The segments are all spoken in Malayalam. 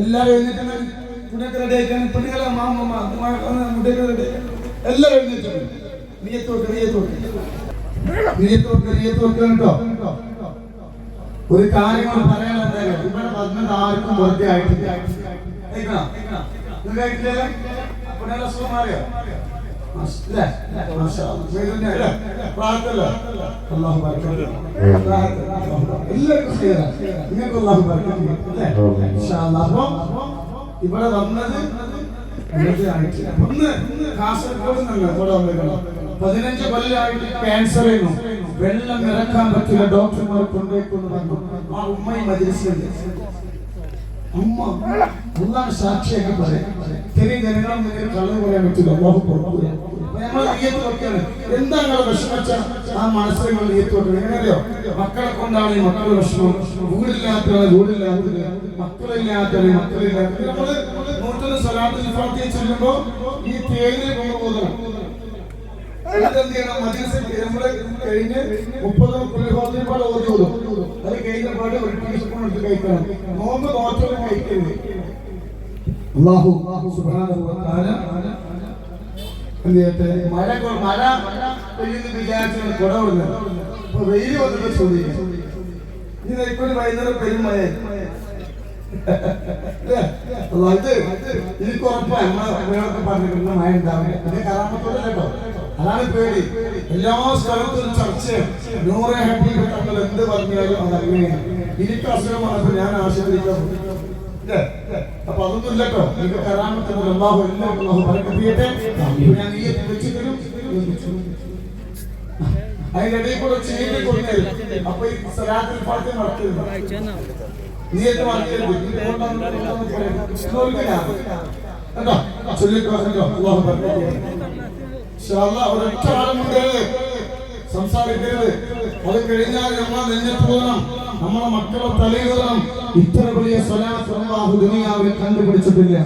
എല്ലാവരും എഴുന്നേറ്റ് മുടിയൊക്കെ റെഡി ആക്കാൻ പെണ്ണുങ്ങളെ മാമമ്മ മുടിയൊക്കെ റെഡി ആക്കാൻ എല്ലാവരും എഴുന്നേറ്റ് നീയത്ത് വെക്ക നീയത്ത് വെക്ക കേട്ടോ ഒരു കാര്യങ്ങൾ പറയാനുള്ളത് ഇവിടെ വന്നത് ആർക്കും വെറുതെ ആയിട്ടില്ല നിങ്ങൾക്ക് ആയിട്ടില്ലല്ലോ പെണ്ണുങ്ങളെ അസുഖം മാറിയോ ഇവിടെ വന്നത് വെറുതെ ആയിട്ടില്ല. ഒന്ന് കാസർഗോഡ് ഇവിടെ. പതിനഞ്ച് കൊല്ലമായിട്ട് ക്യാൻസർ ആയിരുന്നു വെള്ളം ഇറക്കാൻ പറ്റില്ല. ഡോക്ടർമാർ കൊണ്ടുപോയിക്കൊണ്ട് വന്നു. ആ ഉമ്മയും മജിലിസിലുണ്ട് ഉമ്മ അള്ളാഹ് സാക്ഷിയൊക്കെ പറയാം. ചെറിയ ജനങ്ങൾ നിങ്ങൾ കള്ളു പറയാൻ പറ്റില്ല. അള്ളാഹു പുറത്തു നമ്മൾ നീയത്ത് വെക്കാണ് എന്താ വിഷമിച്ച ആ മനസ്സിൽ നിങ്ങൾ നീയത്ത് മക്കളെ കൊണ്ടാണ് ഈ മക്കളുടെ വിഷമം. വീടില്ലാത്തവരെ വീടില്ലാത്തത് മക്കളില്ലാത്തവരെ മക്കളില്ലാത്തത് നമ്മൾ നൂറ്റൊന്ന് സ്വലാത്തിൽ ഫാത്തിഹ ചൊല്ലുമ്പോ ഈ തേയില കൊണ്ടുപോകണം എന്ത് ചെയ്യണം? മജ്ലിസിൽ നമ്മൾ കഴിഞ്ഞ് മുപ്പത് കുലിഹോത്തിരിപ്പാട് ഓതി വിടും അത് കഴിഞ്ഞ പാട് ഒരു ടീസ്പൂൺ എടുത്ത് നോമ്പ് നോറ്റോടെ കഴിക്കരുത്. അള്ളാഹു എന്ത് മഴ മഴ പെയ്യുന്ന വിചാരിച്ചാണ് കുട കൊടുക്കുന്നത് അപ്പൊ വെയിൽ വന്നിട്ട് ചോദിക്കും ഇനി ഇപ്പൊരു വൈകുന്നേരം പെരും മഴ ഇത് എനിക്ക് ഉറപ്പാണ്. നമ്മളൊക്കെ പറഞ്ഞിട്ടുണ്ട് മഴ ഉണ്ടാവില്ല. പിന്നെ കറാമത്തോടെ കേട്ടോ. അതാണ് പേടി. എല്ലാ സ്ഥലത്തും ചർച്ച നൂറെ ഹാപ്പി തങ്ങൾ എന്ത് പറഞ്ഞാലും അത് അങ്ങനെയാണ് എനിക്ക് അസുഖം വന്നപ്പോൾ ഞാൻ ആശീർവദിക്കാൻ അപ്പൊ അതൊന്നും ഇല്ലട്ടോ എനിക്ക് കറാമത്തിന് അള്ളാഹു എല്ലാം അള്ളാഹു പറക്കത്തിയട്ടെ ഞാൻ ഈ വെച്ച് തരും അതിനിടയിൽ കൂടെ ചെയ്ത് കൊടുക്കരുത്. അപ്പൊ ഈ സലാത്തിൽ പാട്ട് നടക്കരുത്. നീയൊക്കെ മറക്കരുത്. ഒരൊറ്റ ആളും സംസാരിക്കരുത്. അത് കഴിഞ്ഞാൽ നമ്മൾ നെഞ്ഞത്ത് പോകണം. നമ്മളെ മക്കളെ തലയിടണം. ഇത്ര വലിയ സ്വലാത്ത് ദുനിയാവിൽ കണ്ടുപിടിച്ചിട്ടില്ല.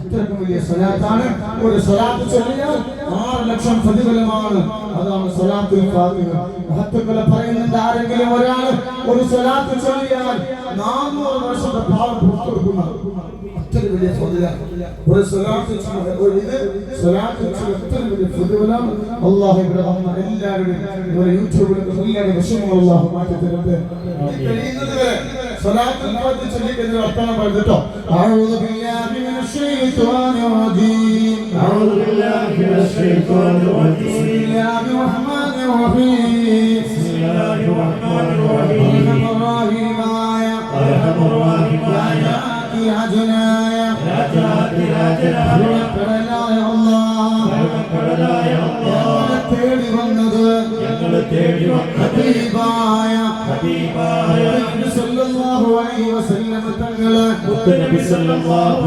അത്രക്കും വലിയ സ്വലാത്താണ്. ഒരു സ്വലാത്ത് ചൊല്ലിയാൽ ആറ് ലക്ഷം പ്രതിഫലമാണ്. അതാണ് സ്വലാത്തിൽ ഫാത്തിഹ. മഹത്തുക്കളെ പറയുന്നുണ്ട് ആരെങ്കിലും ഒരാൾ ഒരു സ്വലാത്ത് ചൊല്ലിയാൽ നാനൂറ് വർഷത്തെ പാവം പുറത്തെടുക്കുന്നത് അത്ര വലിയ ഫളില ഒരു സ്വലാത്ത് ഒരു ഇത് സ്വലാത്ത് അത്ര വലിയ ഫളില അല്ലാഹു ഇവിടെ എല്ലാവരുടെയും ഇവിടെ യൂട്യൂബിൽ എല്ലാവരുടെയും വിഷമങ്ങൾ അല്ലാഹു മാറ്റി തരട്ടെ. കഴിയുന്നത് വരെ സ്വലാത്ത് നവത്ത് ചൊല്ലിക്കുന്ന വർത്തമാനം പറഞ്ഞിട്ടോ أعوذ بالله من الشيطان الرجيم أعوذ بالله من الشيطان الرجيم بسم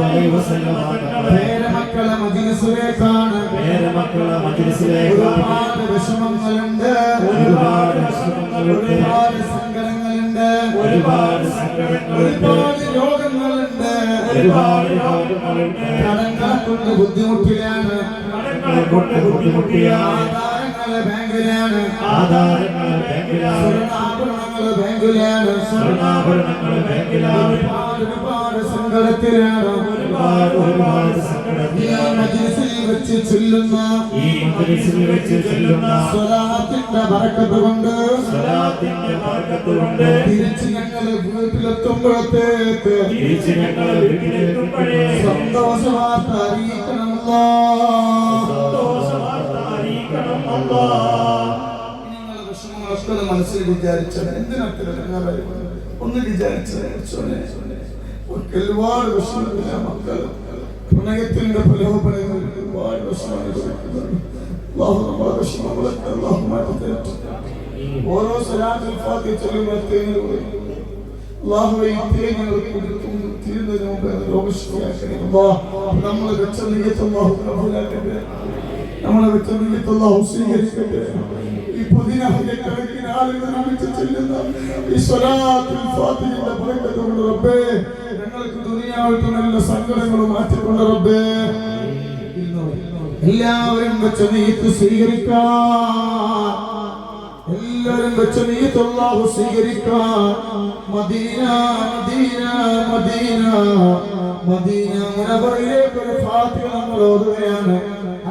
അലൈഹി വസല്ലം തങ്ങളെ പേരമക്കളെ മജ്ലിസിലേക്കാണ് പേരമക്കളെ മജ്ലിസിലേക്ക് ഒരുപാട് വിഷമങ്ങളുണ്ട് ഒരുപാട് വിഷമങ്ങളുണ്ട് ഒരുപാട് സങ്കടങ്ങളുണ്ട്. ഒരുപാട് സങ്കടങ്ങളുണ്ട്. ഒരുപാട് കടങ്ങളെ കൊണ്ട് ബുദ്ധിമുട്ടിലാണ്. കടങ്ങളെ കൊണ്ട് ബുദ്ധിമുട്ടിയാണ് ആധാരങ്ങളെ ബാങ്കിലാണ്. ആധാരങ്ങളെ ബാങ്കിലാണ്. സ്വർണാഭരണങ്ങൾ ബാങ്കിലാണ് സ്വർണാഭരണങ്ങൾ ബാങ്കിലാണ്. ഒരുപാട് ഒരുപാട് സങ്കടത്തിലാണ്. ഒരുപാട് ഒരുപാട് സങ്കടത്തിലാണ്. വെച്ച് ചൊല്ലുന്ന ഈ മജ്ലിസിൽ വെച്ച് ചൊല്ലുന്ന സ്വലാത്തിന്റെ ബറക്കത്ത് കൊണ്ട് സ്വലാത്തിന്റെ ബർക്കത്തുകൊണ്ട് തിരിച്ച് ഞങ്ങൾ വീട്ടിലെത്തുമ്പോഴത്തേക്ക് തിരിച്ച് ഞങ്ങൾ വീട്ടിലെത്തുമ്പോഴേ അറിയിക്കണമല്ലോ. സന്തോഷവാർത്ത അറിയിക്കണം അല്ലാഹ് നിങ്ങളുടെ വിഷമങ്ങളൊക്കെ ഒന്ന് മനസ്സിൽ വിചാരിച്ചത് എന്തിനൊക്കെ ഒന്ന് വിചാരിച്ചത് ഒരുപാട് ഓരോ നമ്മളെ റബ്ബേ ഞങ്ങൾക്ക് ദുനിയാവിൽ നല്ല റബ്ബേ. എല്ലാവരും വെച്ച നീത്ത് സ്വീകരിക്കാം. എല്ലാവരും വെച്ച നീത്ത് അല്ലാഹു സ്വീകരിക്കാം. മദീന മദീന മദീന. മദീന മുനവറിലേക്ക് ഒരു ഫാത്തിഹ നമ്മൾ ഓതുകയാണ്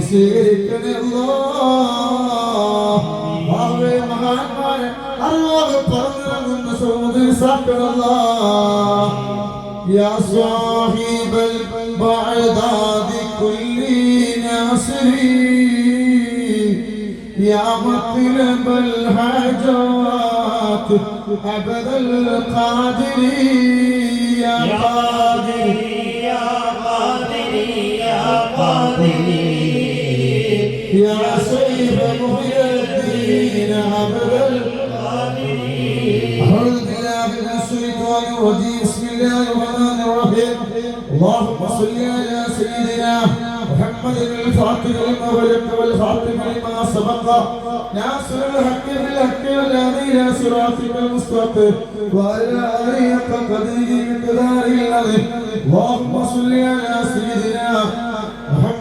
അല്ലാ നീ സ്വീകരിക്കണേ അല്ലാ അല്ലാഹുവേ മഹാന്മാരെ അറിവാകെ പറഞ്ഞിറങ്ങുന്ന സമുദ്രസാക്കണല്ല يا صاحب البعداد كل ناصري يا مطلب الحاجات أبد القادر يا يا قادر قادر يا قادر يا قادر يا سيف محي الدين عبد أعوذ بالله من الشيطان الرجيم. بسم الله الرحمن الرحيم. اللهم صل على سيدنا محمد الفاتح لما ولك والخاتم لما سبق. ناصر الحق بالحق والهادي إلى صراطك المستقيم وعلى آله حق قدره العظيم اللهم صل على سيدنا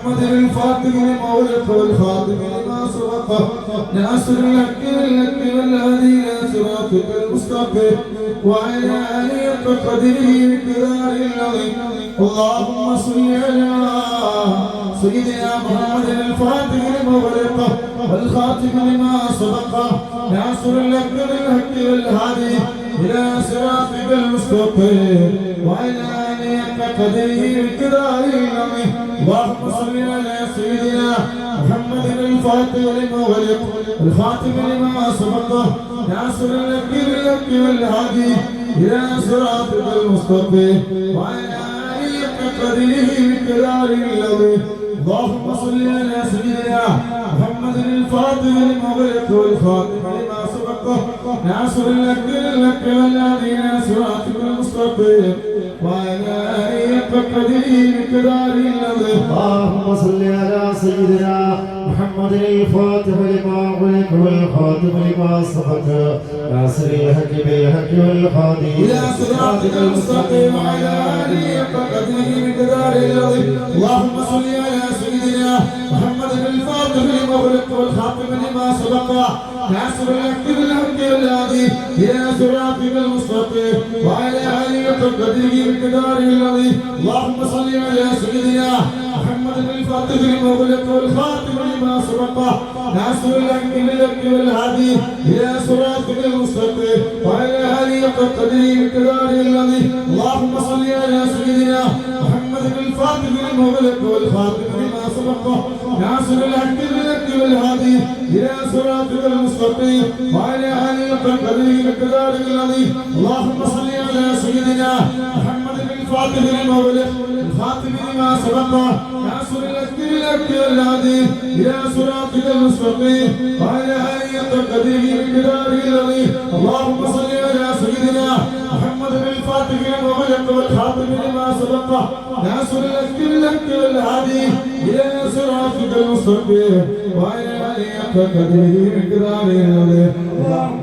محمد الفاتح لما ولك والخاتم لما سبق ناصر الحق بالحق والهادي إلى صراطك المستقيم وعلى حق قدره مقداره العظيم اللهم صل على سيدنا محمد الفاتح لما والخاتم لما سبق ناصر الحق بالحق والهادي إلى صراطك المستقيم وعلى آله حق قدره مقداره العظيم اللهم صل على سيدنا محمد الفاتح لما غلق والخاتم لما سبق ناصر الحق بالحق والهادي إلى صراطك المستقيم وعلى آله حق قدره مقداره العظيم اللهم صل على سيدنا محمد الفاتح لما غلق والخاتم لما سبق ناصر الحق بالحق والهادي إلى صراطك المستقيم اللهم صل على سيدنا محمد الفاتح لما غلق والخاتم لما سبق. ناصر الحق بالحق والهادي إلى صراطك المستقيم وعلى آله حق قدره مقداره العظيم. اللهم صل على سيدنا محمد الفاتح لما غلق والخاتم لما سبق. ناصر الحق بالحق والهادي إلى صراطك المستقيم وعلى حق قدره مقداره العظيم اللهم صل على سيدنا محمد الفاتح لما غلق والخاتم لما سبق ناصر الحق بالحق والهادي إلى صراطك المستقيم وعلى آله حق قدره مقداره العظيم اللهم صل على سيدنا محمد الفاتح لما غلق والخاتم لما سبق ناصر الحق بالحق والهادي إلى صراطك المستقيم وعلى آله حق قدره مقداره العظيم اللهم صل على سيدنا محمد الفاتح لما غلق الخاتم لما سبق ناصر الحق بالحق والهادي إلى صراطك المستقيم وعلى آله حق قدره مقداره العظيم اللهم صل على سيدنا محمد الفاتح لما غلق والخاتم لما سبق ناصر الحق بالحق والهادي إلى صراطك المستقيم وعلى آله حق قدره مقداره العظيم اللهم